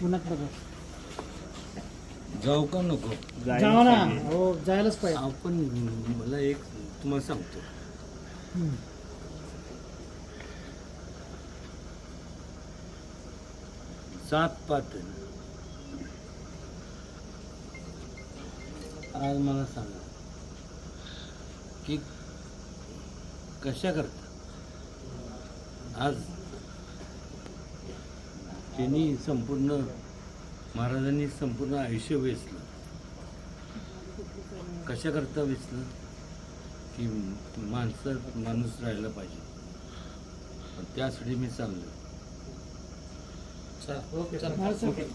पुण्यात बघा. जाऊ का नको? जावा ना. हो जायलाच पाहिजे. आपण मला एक तुम्हाला सांगतो. हम्म. सात पातळी. आज मला सांगा की कशा करता? आज त्यांनी संपूर्ण महाराजांनी संपूर्ण आयुष्य वेचलं. कशा करता वेचलं? की माणसं माणूस राहायला पाहिजे. त्यासाठी मी चाललो महाराज साहेब,